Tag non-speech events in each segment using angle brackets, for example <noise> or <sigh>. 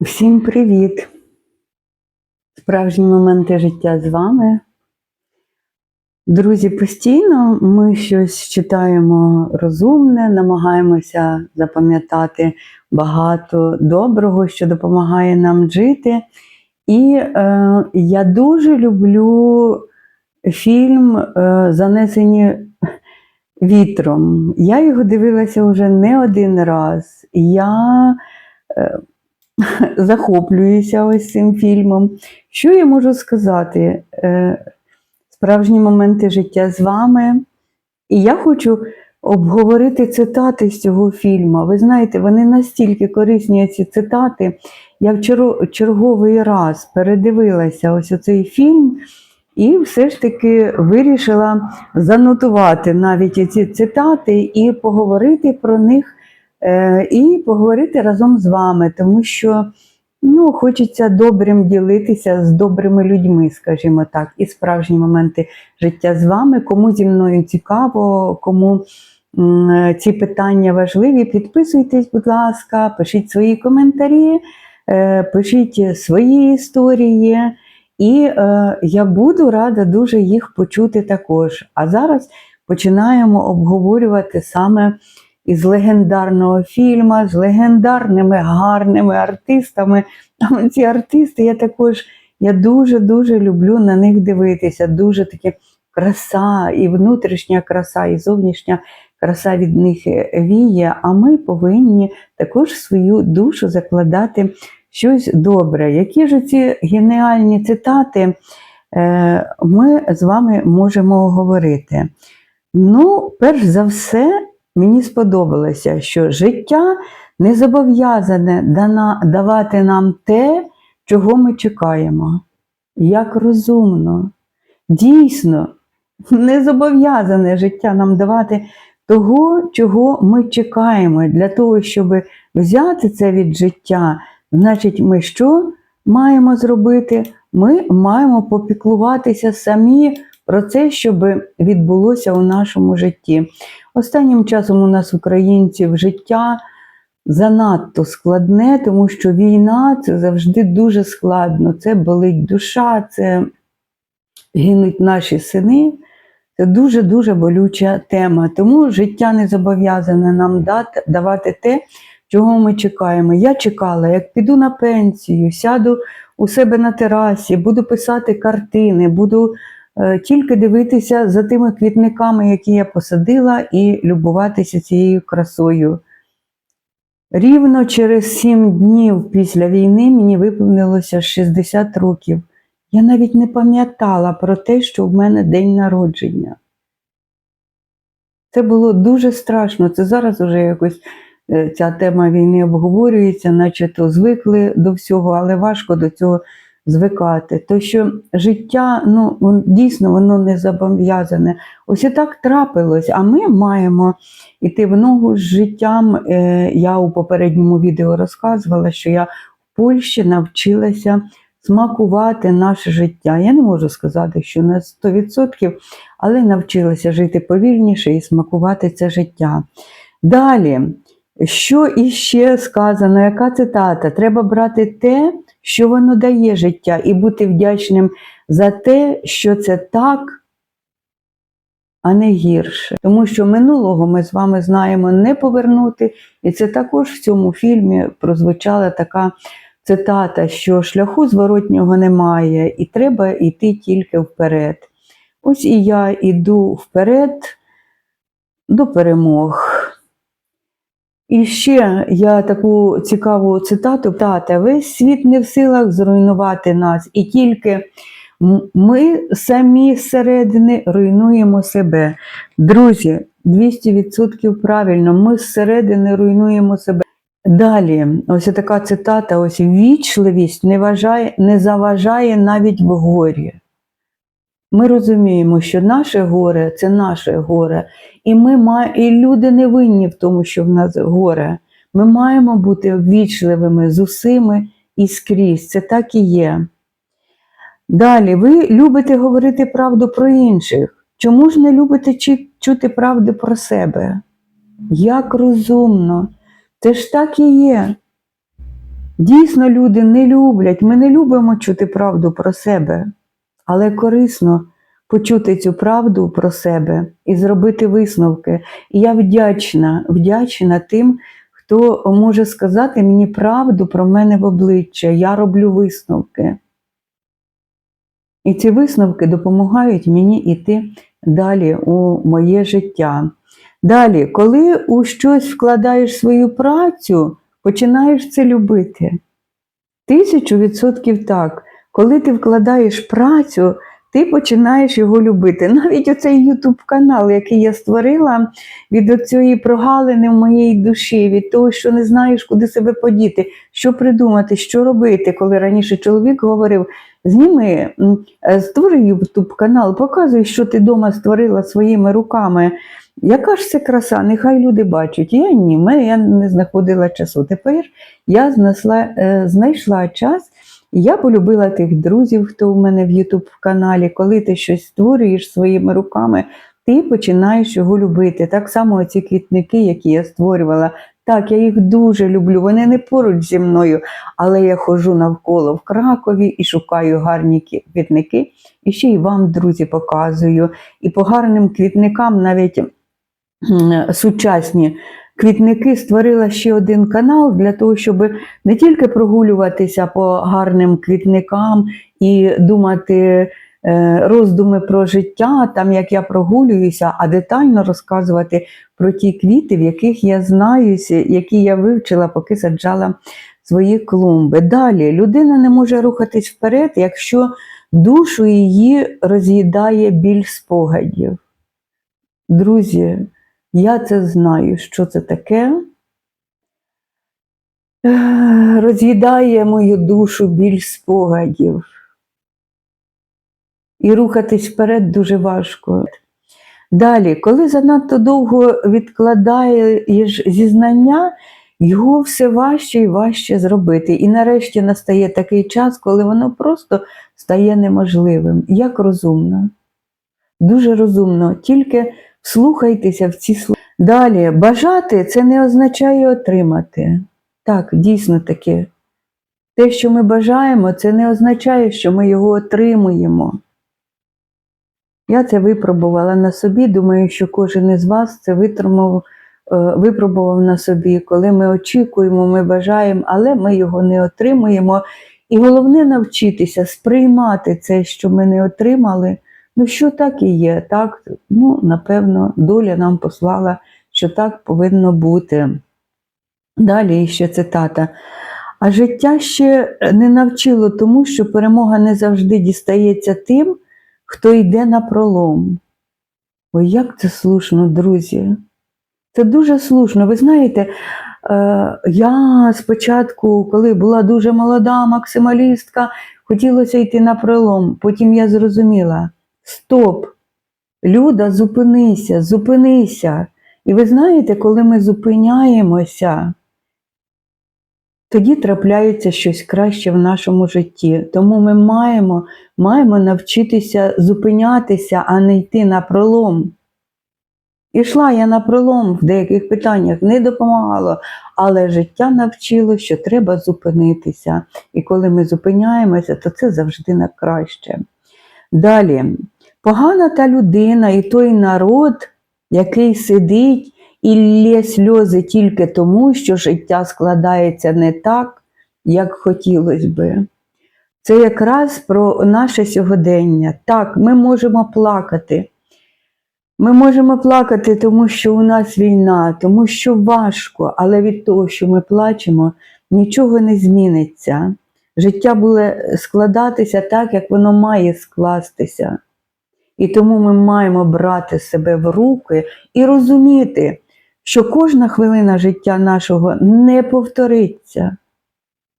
Всім привіт! Справжні моменти життя з вами. Друзі, постійно ми щось читаємо розумне, намагаємося запам'ятати багато доброго, що допомагає нам жити. І е, я дуже люблю фільм е, Занесені вітром. Я його дивилася вже не один раз. Я е, <laughs> захоплююся ось цим фільмом. Що я можу сказати? Е, Справжні моменти життя з вами. І я хочу обговорити цитати з цього фільму. Ви знаєте, вони настільки корисні, ці цитати. Я в черговий раз передивилася ось оцей фільм. І все ж таки вирішила занотувати навіть ці цитати і поговорити про них, і поговорити разом з вами, тому що ну, хочеться добрим ділитися з добрими людьми, скажімо так, і справжні моменти життя з вами. Кому зі мною цікаво, кому ці питання важливі, підписуйтесь, будь ласка, пишіть свої коментарі, е, пишіть свої історії. І е, я буду рада дуже їх почути також. А зараз починаємо обговорювати саме із легендарного фільму, з легендарними гарними артистами. Там ці артисти, я також я дуже-дуже люблю на них дивитися. Дуже таке краса, і внутрішня краса, і зовнішня краса від них віє. А ми повинні також свою душу закладати щось добре. Які ж ці геніальні цитати е, ми з вами можемо говорити? Ну, перш за все, мені сподобалося, що життя не зобов'язане давати нам те, чого ми чекаємо. Як розумно, дійсно, не зобов'язане життя нам давати того, чого ми чекаємо. Для того, щоб взяти це від життя, значить, ми що маємо зробити? Ми маємо попіклуватися самі про це, щоб відбулося у нашому житті. Останнім часом у нас, українців, життя занадто складне, тому що війна це завжди дуже складно. Це болить душа, це гинуть наші сини. Це дуже-дуже болюча тема. Тому життя не зобов'язане нам давати те, чого ми чекаємо. Я чекала, як піду на пенсію, сяду у себе на терасі, буду писати картини, буду тільки дивитися за тими квітниками, які я посадила, і любуватися цією красою. Рівно через сім днів після війни мені виповнилося 60 років. Я навіть не пам'ятала про те, що в мене день народження. Це було дуже страшно. Це зараз вже якось е, ця тема війни обговорюється, наче то звикли до всього, але важко до цього звикати. То що життя, ну дійсно воно не зобов'язане. Ось і так трапилось, а ми маємо йти в ногу з життям. Е, Я у попередньому відео розказувала, що я в Польщі навчилася смакувати наше життя. Я не можу сказати, що на 100%, але навчилася жити повільніше і смакувати це життя. Далі, що іще сказано, яка цитата? Треба брати те, що воно дає життя, і бути вдячним за те, що це так, а не гірше. Тому що минулого ми з вами знаємо не повернути, і це також в цьому фільмі прозвучала така цитата, що шляху зворотнього немає, і треба йти тільки вперед. Ось і я йду вперед до перемог. І ще я таку цікаву цитату: Тата, весь світ не в силах зруйнувати нас, і тільки ми самі зсередини руйнуємо себе. Друзі, 200% правильно, ми зсередини руйнуємо себе. Далі, ось така цитата: ось вічливість не, вважає, не заважає навіть в горі. Ми розуміємо, що наше горе це наше горе, і ми ма... і люди не винні в тому, що в нас горе. Ми маємо бути ввічливими з усіми і скрізь. Це так і є. Далі, ви любите говорити правду про інших. Чому ж не любите чути правди про себе? Як розумно, це ж так і є. Дійсно, люди не люблять, ми не любимо чути правду про себе, але корисно почути цю правду про себе і зробити висновки. І я вдячна, вдячна тим, хто може сказати мені правду про мене в обличчя. Я роблю висновки. І ці висновки допомагають мені йти далі у моє життя. Далі, коли у щось вкладаєш свою працю, починаєш це любити. Тисячу відсотків так. Коли ти вкладаєш працю, ти починаєш його любити. Навіть оцей Ютуб канал, який я створила від цієї прогалини в моїй душі, від того, що не знаєш, куди себе подіти, що придумати, що робити, коли раніше чоловік говорив: зніми, е, створи Ютуб канал, показуй, що ти вдома створила своїми руками. Яка ж це краса? Нехай люди бачать. Я ні, я не знаходила часу. Тепер я знайшла, е, знайшла час, я полюбила тих друзів, хто у мене в Ютуб каналі. Коли ти щось створюєш своїми руками, ти починаєш його любити. Так само ці квітники, які я створювала. Так, я їх дуже люблю. Вони не поруч зі мною, але я ходжу навколо в Кракові і шукаю гарні квітники. І ще й вам, друзі, показую. І по гарним квітникам навіть сучасні квітники створила ще один канал для того, щоб не тільки прогулюватися по гарним квітникам і думати е, роздуми про життя, там як я прогулююся, а детально розказувати про ті квіти, в яких я знаюся, які я вивчила, поки саджала свої клумби. Далі людина не може рухатись вперед, якщо душу її роз'їдає біль спогадів. Друзі, я це знаю, що це таке. Роз'їдає мою душу біль спогадів. І рухатись вперед дуже важко. Далі, коли занадто довго відкладаєш зізнання, його все важче і важче зробити. І нарешті настає такий час, коли воно просто стає неможливим. Як розумно. Дуже розумно. Тільки вслухайтеся в ці слова. Далі, бажати це не означає отримати. Так, дійсно таке. Те, що ми бажаємо, це не означає, що ми його отримуємо. Я це випробувала на собі. Думаю, що кожен із вас це е, випробував на собі, коли ми очікуємо, ми бажаємо, але ми його не отримуємо. І головне навчитися сприймати це, що ми не отримали. Ну, що так і є, так, ну, напевно, доля нам послала, що так повинно бути. Далі ще цитата. А життя ще не навчило тому, що перемога не завжди дістається тим, хто йде на пролом. Ой, як це слушно, друзі. Це дуже слушно. Ви знаєте, е, я спочатку, коли була дуже молода максималістка, хотілося йти на пролом. Потім я зрозуміла: стоп, Люда, зупинися, зупинися. І ви знаєте, коли ми зупиняємося, тоді трапляється щось краще в нашому житті. Тому ми маємо, маємо навчитися зупинятися, а не йти на пролом. Ішла я на пролом в деяких питаннях, не допомагало, але життя навчило, що треба зупинитися. І коли ми зупиняємося, то це завжди на краще. Далі, погана та людина і той народ, який сидить і лє сльози тільки тому, що життя складається не так, як хотілося би. Це якраз про наше сьогодення. Так, ми можемо плакати. Ми можемо плакати, тому що у нас війна, тому що важко, але від того, що ми плачемо, нічого не зміниться. Життя буде складатися так, як воно має скластися. І тому ми маємо брати себе в руки і розуміти, що кожна хвилина життя нашого не повториться.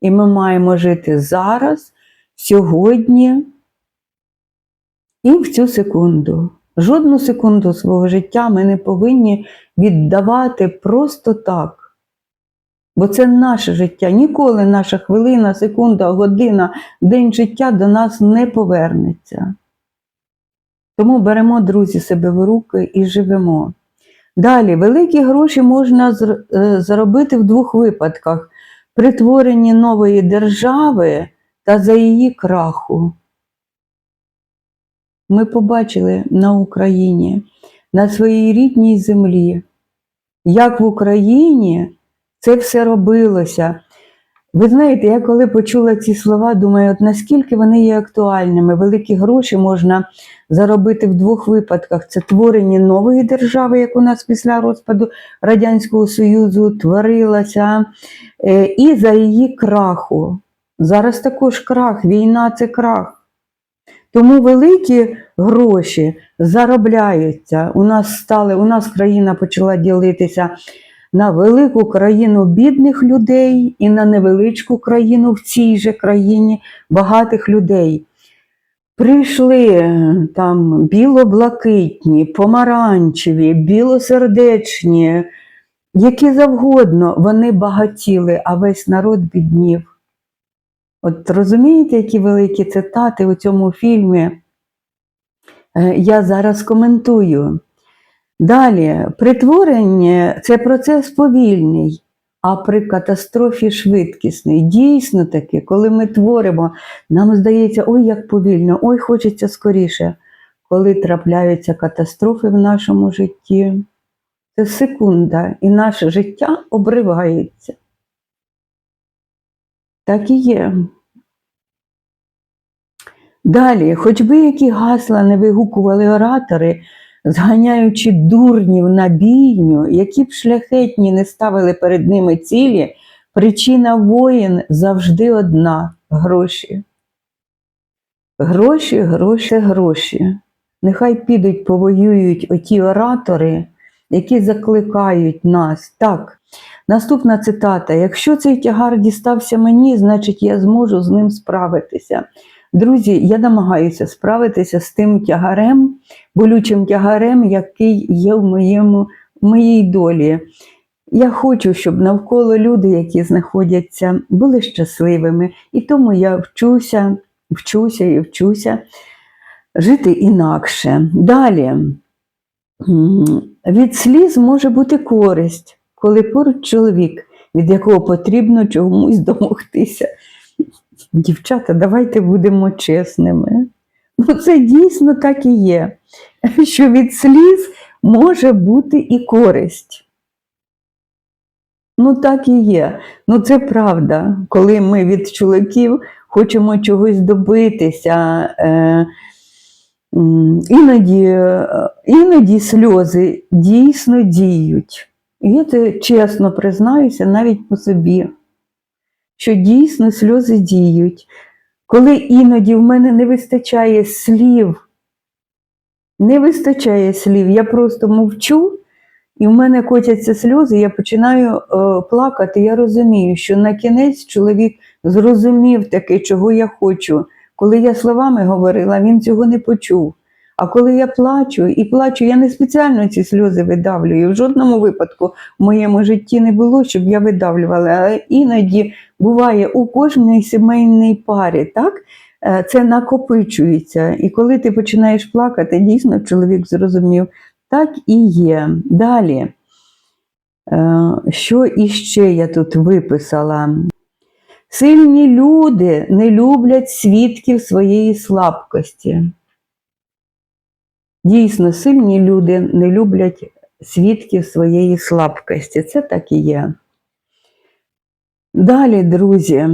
І ми маємо жити зараз, сьогодні і в цю секунду. Жодну секунду свого життя ми не повинні віддавати просто так. Бо це наше життя. Ніколи наша хвилина, секунда, година, день життя до нас не повернеться. Тому беремо, друзі, себе в руки і живемо. Далі, великі гроші можна е, заробити в двох випадках: при творенні нової держави та за її краху. Ми побачили на Україні, на своїй рідній землі, як в Україні це все робилося. Ви знаєте, я коли почула ці слова, думаю, от наскільки вони є актуальними. Великі гроші можна заробити в двох випадках: це творення нової держави, як у нас після розпаду Радянського Союзу творилася, е, і за її краху. Зараз також крах, війна це крах. Тому великі гроші заробляються. У нас стали, у нас країна почала ділитися на велику країну бідних людей і на невеличку країну в цій же країні багатих людей. Прийшли е, там біло-блакитні, помаранчеві, білосердечні, які завгодно, вони багатіли, а весь народ біднів. От розумієте, які великі цитати у цьому фільмі? Е, Я зараз коментую. Далі, притворення це процес повільний, а при катастрофі швидкісний. Дійсно таки, коли ми творимо, нам здається, ой, як повільно, ой, хочеться скоріше. Коли трапляються катастрофи в нашому житті, це секунда, і наше життя обривається. Так і є. Далі, хоч би які гасла не вигукували оратори, зганяючи дурнів на бійню, які б шляхетні не ставили перед ними цілі, причина воїн завжди одна гроші. Гроші, гроші, гроші. Нехай підуть, повоюють оті оратори, які закликають нас. Так, наступна цитата: якщо цей тягар дістався мені, значить я зможу з ним справитися. Друзі, я намагаюся справитися з тим тягарем, болючим тягарем, який є в моєму, моїй долі. Я хочу, щоб навколо люди, які знаходяться, були щасливими. І тому я вчуся, вчуся і вчуся жити інакше. Далі. Від сліз може бути користь, коли поруч чоловік, від якого потрібно чомусь домогтися. Дівчата, давайте будемо чесними. Ну, це дійсно так і є, <laughs> що від сліз може бути і користь. Ну, так і є. Ну, це правда, коли ми від чоловіків хочемо чогось добитися. Е, іноді, е, іноді сльози дійсно діють. Я це чесно признаюся навіть по собі що дійсно сльози діють. Коли іноді в мене не вистачає слів, не вистачає слів, я просто мовчу, і в мене котяться сльози, я починаю е, плакати. Я розумію, що на кінець чоловік зрозумів таке, чого я хочу. Коли я словами говорила, він цього не почув. А коли я плачу і плачу, я не спеціально ці сльози видавлюю. В жодному випадку в моєму житті не було, щоб я видавлювала. Але іноді буває у кожній сімейній парі, так? Е, Це накопичується. І коли ти починаєш плакати, дійсно чоловік зрозумів, так і є. Далі. Е, Що іще я тут виписала? Сильні люди не люблять свідків своєї слабкості. Дійсно, сильні люди не люблять свідків своєї слабкості. Це так і є. Далі, друзі,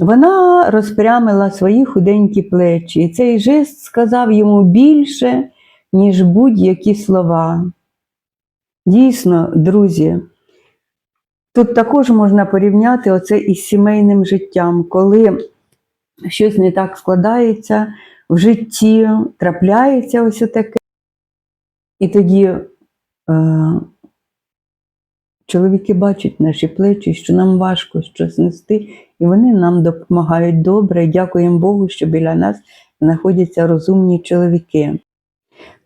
вона розпрямила свої худенькі плечі, і цей жест сказав йому більше, ніж будь-які слова. Дійсно, друзі, тут також можна порівняти оце із сімейним життям, коли щось не так складається в житті, трапляється ось таке. І тоді е, чоловіки бачать наші плечі, що нам важко щось нести, і вони нам допомагають добре. Дякуємо Богу, що біля нас знаходяться розумні чоловіки.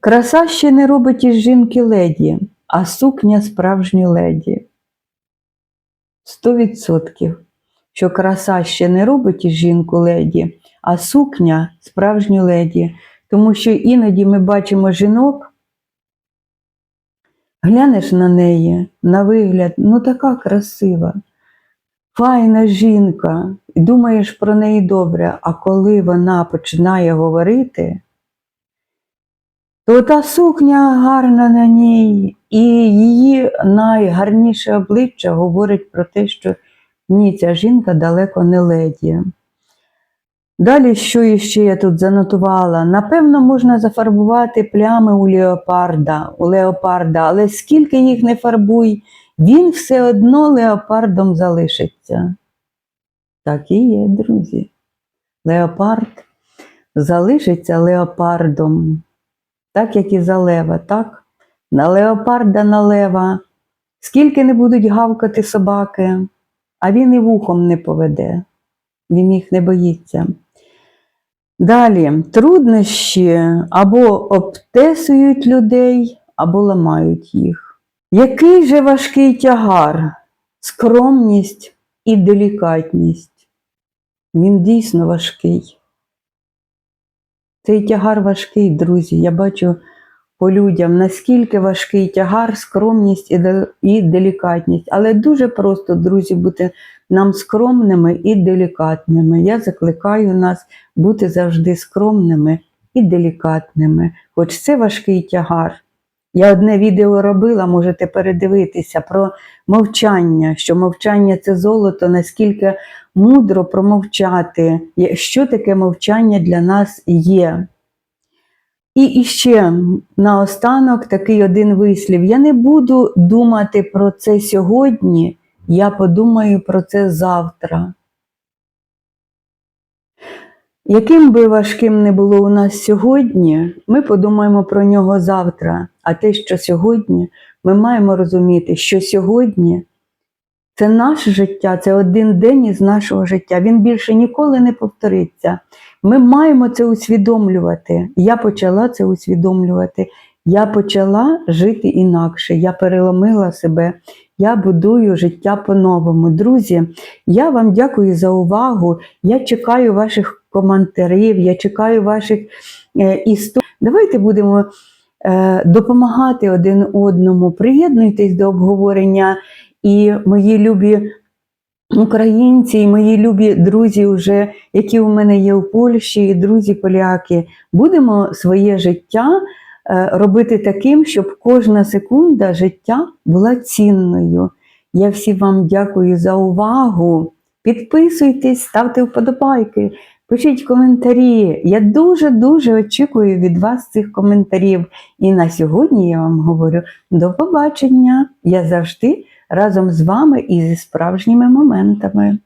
Краса ще не робить із жінки леді, а сукня справжню леді. Сто відсотків, що краса ще не робить жінку леді, а сукня справжню леді. Тому що іноді ми бачимо жінок, глянеш на неї, на вигляд, ну така красива. файна жінка, думаєш про неї добре, а коли вона починає говорити, то та сукня гарна на ній, і її найгарніше обличчя говорить про те, що ні, ця жінка далеко не леді. Далі, що іще я тут занотувала? Напевно, можна зафарбувати плями у леопарда, у леопарда, але скільки їх не фарбуй, він все одно леопардом залишиться. Так і є, друзі. Леопард залишиться леопардом, так як і за лева, так? На леопарда на лева. Скільки не будуть гавкати собаки, а він і вухом не поведе, він їх не боїться. Далі, труднощі або обтесують людей, або ламають їх. Який же важкий тягар, скромність і делікатність. Він дійсно важкий. Цей тягар важкий, друзі. Я бачу по людям, наскільки важкий тягар, скромність і делікатність. Але дуже просто, друзі, бути нам скромними і делікатними. Я закликаю нас бути завжди скромними і делікатними, хоч це важкий тягар. Я одне відео робила, можете передивитися про мовчання, що мовчання це золото, наскільки мудро промовчати, що таке мовчання для нас є. І іще наостанок такий один вислів. Я не буду думати про це сьогодні, я подумаю про це завтра. Яким би важким не було у нас сьогодні, ми подумаємо про нього завтра. А те, що сьогодні, ми маємо розуміти, що сьогодні це наше життя, це один день із нашого життя. Він більше ніколи не повториться. Ми маємо це усвідомлювати. Я почала це усвідомлювати. Я почала жити інакше. Я переломила себе. Я будую життя по-новому. Друзі, я вам дякую за увагу. Я чекаю ваших коментарів, я чекаю ваших е, історій. Давайте будемо е, допомагати один одному. Приєднуйтесь до обговорення і мої любі українці, і мої любі друзі, вже, які у мене є у Польщі, і друзі поляки. Будемо своє життя е, робити таким, щоб кожна секунда життя була цінною. Я всім вам дякую за увагу. Підписуйтесь, ставте вподобайки, пишіть коментарі. Я дуже-дуже очікую від вас цих коментарів. І на сьогодні я вам говорю до побачення. Я завжди разом з вами і зі справжніми моментами.